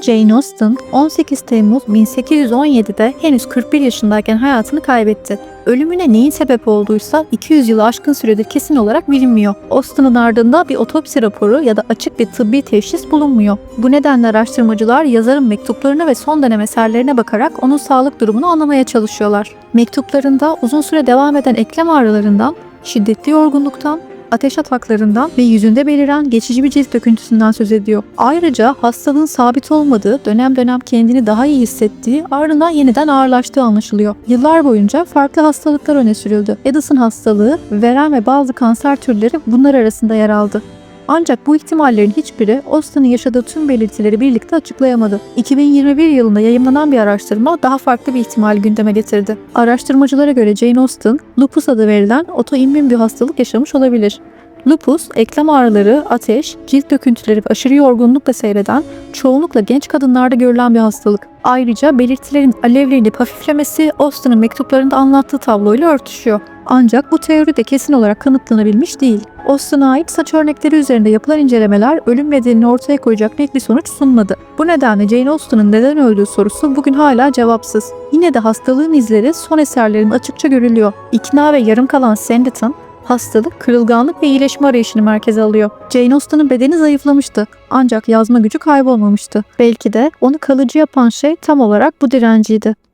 Jane Austen 18 Temmuz 1817'de henüz 41 yaşındayken hayatını kaybetti. Ölümüne neyin sebep olduysa 200 yılı aşkın süredir kesin olarak bilinmiyor. Austen'ın ardında bir otopsi raporu ya da açık bir tıbbi teşhis bulunmuyor. Bu nedenle araştırmacılar yazarın mektuplarına ve son dönem eserlerine bakarak onun sağlık durumunu anlamaya çalışıyorlar. Mektuplarında uzun süre devam eden eklem ağrılarından, şiddetli yorgunluktan, ateş ataklarından ve yüzünde beliren geçici bir cilt döküntüsünden söz ediyor. Ayrıca hastalığın sabit olmadığı, dönem dönem kendini daha iyi hissettiği, ardından yeniden ağırlaştığı anlaşılıyor. Yıllar boyunca farklı hastalıklar öne sürüldü. Addison hastalığı, verem ve bazı kanser türleri bunlar arasında yer aldı. Ancak bu ihtimallerin hiçbiri Austen'ın yaşadığı tüm belirtileri birlikte açıklayamadı. 2021 yılında yayımlanan bir araştırma daha farklı bir ihtimal gündeme getirdi. Araştırmacılara göre Jane Austen, lupus adı verilen otoimmün bir hastalık yaşamış olabilir. Lupus, eklem ağrıları, ateş, cilt döküntüleri ve aşırı yorgunlukla seyreden, çoğunlukla genç kadınlarda görülen bir hastalık. Ayrıca belirtilerin alevlenip hafiflemesi Austen'ın mektuplarında anlattığı tabloyla örtüşüyor. Ancak bu teori de kesin olarak kanıtlanabilmiş değil. Austen'a ait saç örnekleri üzerinde yapılan incelemeler ölüm nedenini ortaya koyacak net bir sonuç sunmadı. Bu nedenle Jane Austen'ın neden öldüğü sorusu bugün hala cevapsız. Yine de hastalığın izleri son eserlerinde açıkça görülüyor. İkna ve yarım kalan Sanditon, hastalık, kırılganlık ve iyileşme arayışını merkeze alıyor. Jane Austen'ın bedeni zayıflamıştı ancak yazma gücü kaybolmamıştı. Belki de onu kalıcı yapan şey tam olarak bu direnciydi.